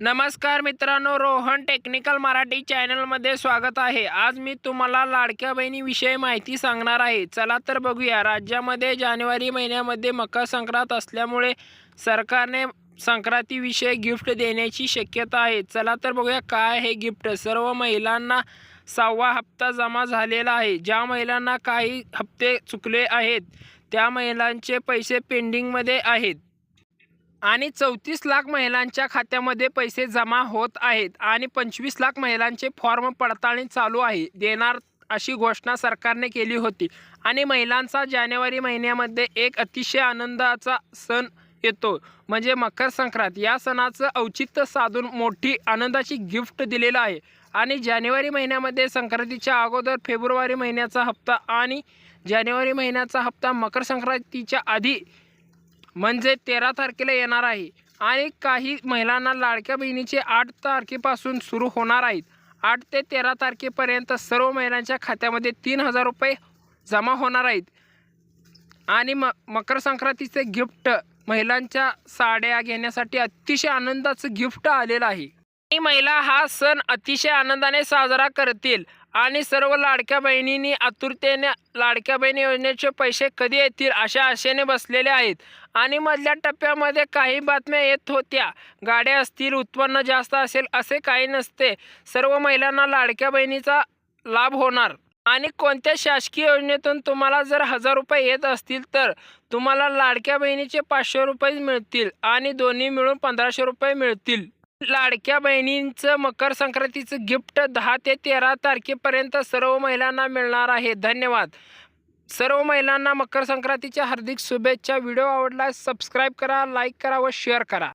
नमस्कार मित्रांनो रोहन टेक्निकल मराठी चॅनलमध्ये स्वागत आहे. आज मी तुम्हाला लाडक्या बहिणीविषयी माहिती सांगणार आहे. चला तर बघूया. राज्यामध्ये जानेवारी महिन्यामध्ये मकर संक्रांत असल्यामुळे सरकारने संक्रांतीविषयी गिफ्ट देण्याची शक्यता आहे. चला तर बघूया काय हे गिफ्ट. सर्व महिलांना सहावा हप्ता जमा झालेला आहे. ज्या महिलांना काही हप्ते चुकले आहेत त्या महिलांचे पैसे पेंडिंगमध्ये आहेत. आणि चौतीस लाख महिलांच्या खात्यामध्ये पैसे जमा होत आहेत आणि पंचवीस लाख महिलांचे फॉर्म पडताळणी चालू आहे देणार अशी घोषणा सरकारने केली होती. आणि महिलांचा जानेवारी महिन्यामध्ये एक अतिशय आनंदाचा सण येतो म्हणजे मकर संक्रांत. या सणाचं औचित्य साधून मोठी आनंदाची गिफ्ट दिलेलं आहे. आणि जानेवारी महिन्यामध्ये संक्रांतीच्या अगोदर फेब्रुवारी महिन्याचा हप्ता आणि जानेवारी महिन्याचा हप्ता मकर संक्रांतीच्या आधी म्हणजे तेरा तारखेला येणार आहे. आणि काही महिलांना लाडक्या बहिणीचे आठ तारखेपासून सुरू होणार आहेत. आठ ते तेरा तारखेपर्यंत सर्व महिलांच्या खात्यामध्ये तीन हजार रुपये जमा होणार आहेत. आणि म मकर संक्रांतीचे गिफ्ट महिलांच्या साड्या घेण्यासाठी अतिशय आनंदाचं गिफ्ट आलेलं आहे. महिला हा सण अतिशय आनंदाने साजरा करतील आणि सर्व लाडक्या बहिणींनी आतुरतेने लाडक्या बहिणी योजनेचे पैसे कधी येतील अशा आशेने बसलेले आहेत. आणि मधल्या टप्प्यामध्ये काही बातम्या येत होत्या. गाड्या असतील उत्पन्न जास्त असेल असे काही नसते. सर्व महिलांना लाडक्या बहिणीचा लाभ होणार. आणि कोणत्या शासकीय योजनेतून तुम्हाला जर हजार रुपये येत असतील तर तुम्हाला लाडक्या बहिणीचे पाचशे रुपये मिळतील आणि दोन्ही मिळून पंधराशे रुपये मिळतील. लाडक्या बहिणींचं मकर संक्रांतीचं गिफ्ट दहा ते तेरा तारखेपर्यंत सर्व महिलांना मिळणार आहे. धन्यवाद. सर्व महिलांना मकर संक्रांतीच्या हार्दिक शुभेच्छा. व्हिडिओ आवडला सबस्क्राईब करा लाईक करा व शेअर करा.